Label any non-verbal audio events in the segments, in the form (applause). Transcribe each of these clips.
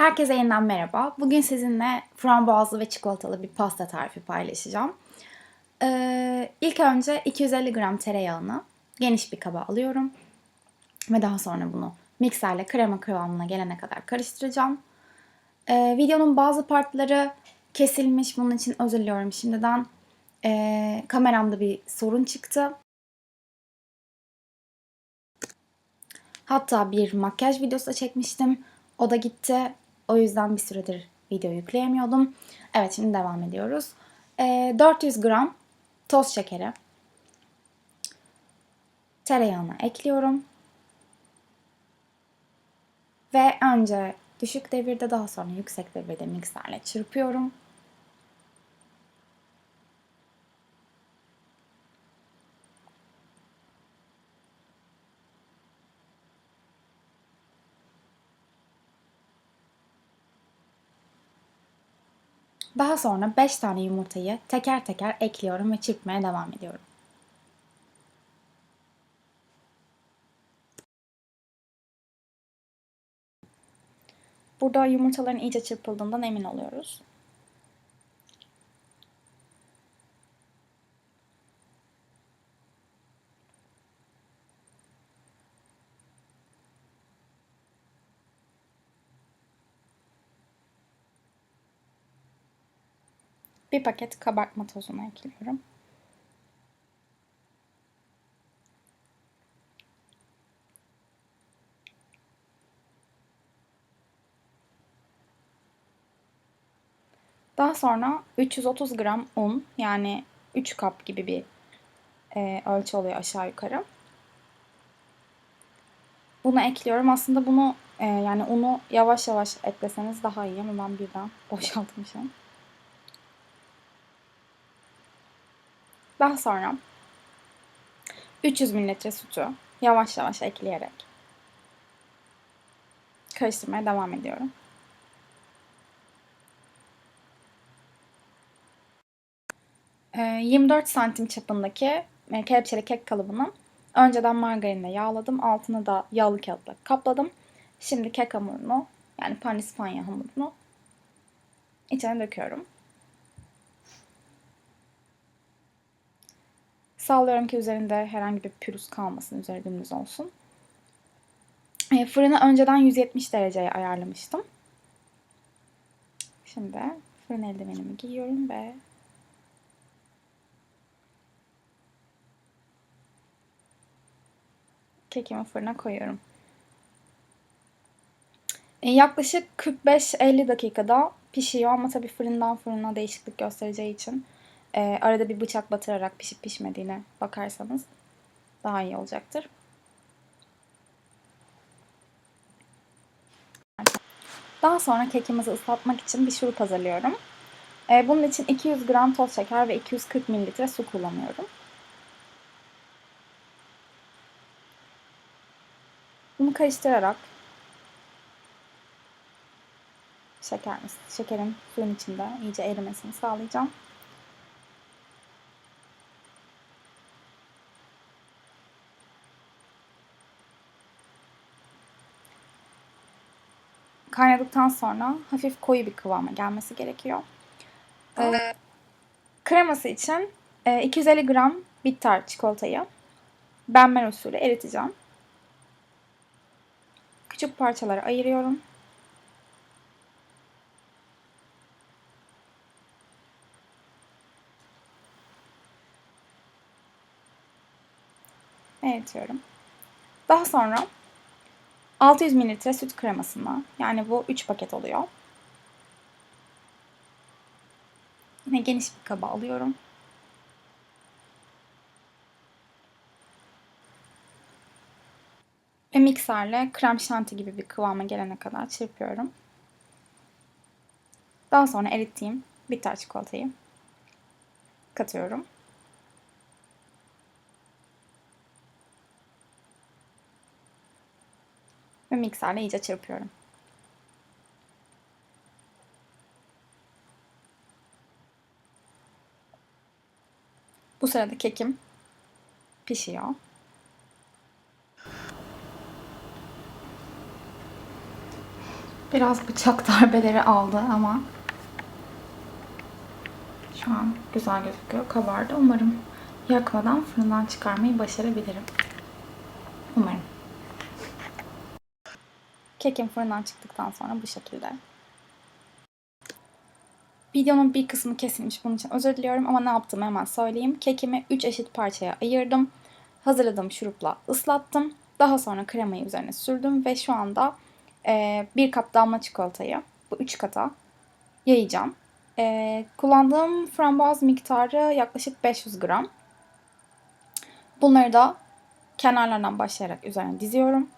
Herkese yeniden merhaba. Bugün sizinle frambuazlı ve çikolatalı bir pasta tarifi paylaşacağım. Ee, ilk önce 250 gram tereyağını geniş bir kaba alıyorum. Ve daha sonra bunu mikserle krema kıvamına gelene kadar karıştıracağım. Ee, videonun bazı partları kesilmiş. Bunun için özür diliyorum şimdiden. Ee, kameramda bir sorun çıktı. Hatta bir makyaj videosu da çekmiştim. O da gitti. O yüzden bir süredir video yükleyemiyordum. Evet şimdi devam ediyoruz. Ee, 400 gram toz şekeri. Tereyağını ekliyorum. Ve önce düşük devirde daha sonra yüksek devirde mikserle çırpıyorum. Daha sonra 5 tane yumurtayı teker teker ekliyorum ve çırpmaya devam ediyorum. Burada yumurtaların iyice çırpıldığından emin oluyoruz. Bir paket kabartma tozunu ekliyorum. Daha sonra 330 gram un yani 3 kap gibi bir e, ölçü oluyor aşağı yukarı. Bunu ekliyorum. Aslında bunu e, yani unu yavaş yavaş ekleseniz daha iyi ama ben birden (laughs) boşaltmışım. Daha sonra 300 mililitre sütü yavaş yavaş ekleyerek karıştırmaya devam ediyorum. Ee, 24 santim çapındaki e, kelepçeli kek kalıbını önceden margarinle yağladım. Altını da yağlı kağıtla kapladım. Şimdi kek hamurunu yani pandispanya hamurunu içine döküyorum. Sağlıyorum ki üzerinde herhangi bir pürüz kalmasın. Üzeri dümdüz olsun. E, fırını önceden 170 dereceye ayarlamıştım. Şimdi fırın eldivenimi giyiyorum ve kekimi fırına koyuyorum. E, yaklaşık 45-50 dakikada pişiyor ama tabii fırından fırına değişiklik göstereceği için e, arada bir bıçak batırarak pişip pişmediğine bakarsanız daha iyi olacaktır. Daha sonra kekimizi ıslatmak için bir şurup hazırlıyorum. E, bunun için 200 gram toz şeker ve 240 mililitre su kullanıyorum. Bunu karıştırarak şeker, şekerin suyun içinde iyice erimesini sağlayacağım. Kaynadıktan sonra hafif koyu bir kıvama gelmesi gerekiyor. Ee, kreması için e, 250 gram bitter çikolatayı benmer usulü eriteceğim. Küçük parçalara ayırıyorum. Eritiyorum. Daha sonra 600 mililitre süt kremasını yani bu 3 paket oluyor. Yine geniş bir kaba alıyorum. Ve mikserle krem şanti gibi bir kıvama gelene kadar çırpıyorum. Daha sonra erittiğim bitter çikolatayı katıyorum. Ve mikserle iyice çırpıyorum. Bu sırada kekim pişiyor. Biraz bıçak (laughs) darbeleri aldı ama şu an güzel gözüküyor. Kabardı. Umarım yakmadan fırından çıkarmayı başarabilirim. Umarım. Kekim fırından çıktıktan sonra bu şekilde. Videonun bir kısmı kesilmiş. Bunun için özür diliyorum ama ne yaptığımı hemen söyleyeyim. Kekimi 3 eşit parçaya ayırdım. Hazırladığım şurupla ıslattım. Daha sonra kremayı üzerine sürdüm ve şu anda e, bir kap damla çikolatayı bu 3 kata yayacağım. E, kullandığım frambuaz miktarı yaklaşık 500 gram. Bunları da kenarlardan başlayarak üzerine diziyorum.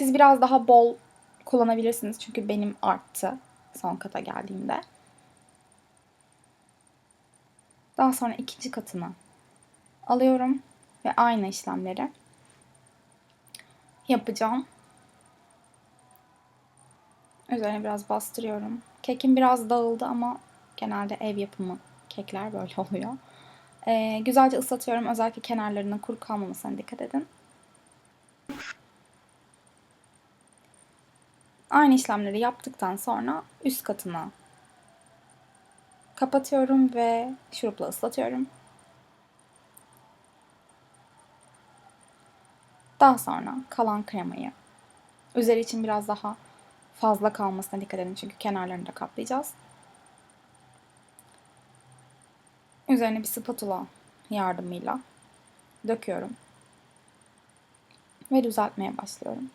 Siz biraz daha bol kullanabilirsiniz çünkü benim arttı son kata geldiğimde. Daha sonra ikinci katını alıyorum ve aynı işlemleri yapacağım. Üzerine biraz bastırıyorum. Kekim biraz dağıldı ama genelde ev yapımı kekler böyle oluyor. Ee, güzelce ıslatıyorum. Özellikle kenarlarının kuru kalmamasına dikkat edin. Aynı işlemleri yaptıktan sonra üst katına kapatıyorum ve şurupla ıslatıyorum. Daha sonra kalan kremayı üzeri için biraz daha fazla kalmasına dikkat edin çünkü kenarlarını da kaplayacağız. Üzerine bir spatula yardımıyla döküyorum. Ve düzeltmeye başlıyorum.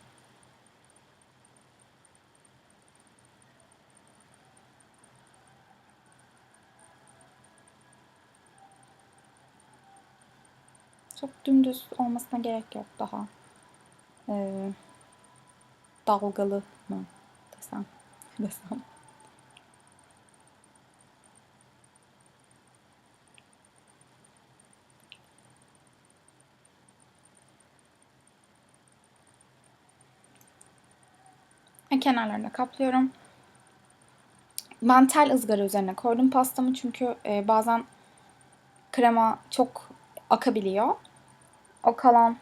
Çok dümdüz olmasına gerek yok daha. Ee, dalgalı mı desem (laughs) desem. Ve kenarlarına kaplıyorum. Ben tel ızgara üzerine koydum pastamı çünkü e, bazen krema çok akabiliyor. O kalan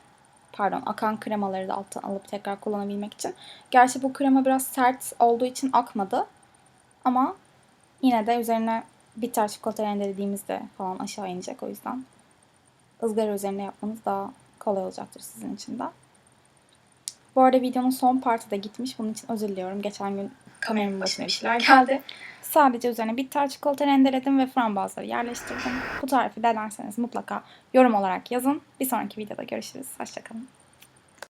pardon akan kremaları da alttan alıp tekrar kullanabilmek için. Gerçi bu krema biraz sert olduğu için akmadı. Ama yine de üzerine bitter çikolata rendelediğimizde falan aşağı inecek o yüzden. ızgara üzerinde yapmanız daha kolay olacaktır sizin için de. Bu arada videonun son partı da gitmiş. Bunun için özür diliyorum. Geçen gün kameramın başına bir şeyler geldi. Sadece üzerine bitter çikolata rendeledim ve frambuazları yerleştirdim. Bu tarifi denerseniz mutlaka yorum olarak yazın. Bir sonraki videoda görüşürüz. Hoşçakalın.